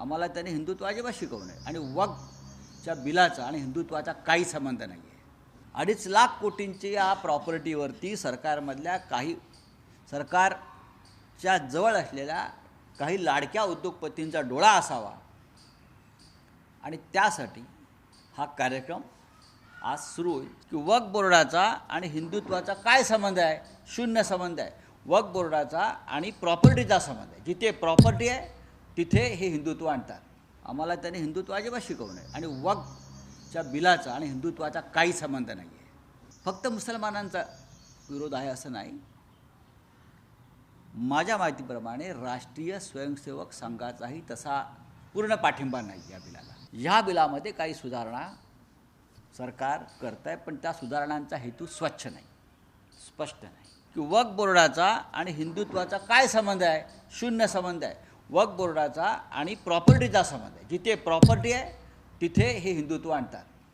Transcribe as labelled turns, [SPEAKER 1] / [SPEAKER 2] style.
[SPEAKER 1] आम्हाला त्यांनी हिंदुत्व अजिबात शिकवू नये आणि वकच्या बिलाचा आणि हिंदुत्वाचा काही संबंध नाही आहे अडीच लाख कोटींची या प्रॉपर्टीवरती सरकारमधल्या काही सरकारच्या जवळ असलेल्या काही लाडक्या उद्योगपतींचा डोळा असावा. आणि त्यासाठी हा कार्यक्रम आज सुरू होईल. की वक बोर्डाचा आणि हिंदुत्वाचा काय संबंध आहे? शून्य संबंध आहे. वक बोर्डाचा आणि प्रॉपर्टीचा संबंध आहे. जिथे प्रॉपर्टी आहे तिथे हे हिंदुत्व आणतात. आम्हाला त्यांनी हिंदुत्व अजिबात शिकवू नये. आणि वक्फच्या बिलाचा आणि हिंदुत्वाचा काही संबंध नाही आहे फक्त मुसलमानांचा विरोध आहे असं नाही. माझ्या माहितीप्रमाणे राष्ट्रीय स्वयंसेवक संघाचाही तसा पूर्ण पाठिंबा नाही या बिलाला. ह्या बिलामध्ये काही सुधारणा सरकार करत आहे पण त्या सुधारणांचा हेतू स्वच्छ नाही. स्पष्ट नाही. की वक्फ बोर्डाचा आणि हिंदुत्वाचा काय संबंध आहे? शून्य संबंध आहे. वक्फ बोर्डाचा आणि प्रॉपर्टीचा संबंध आहे. जिथे प्रॉपर्टी आहे तिथे हे हिंदुत्व आणतात.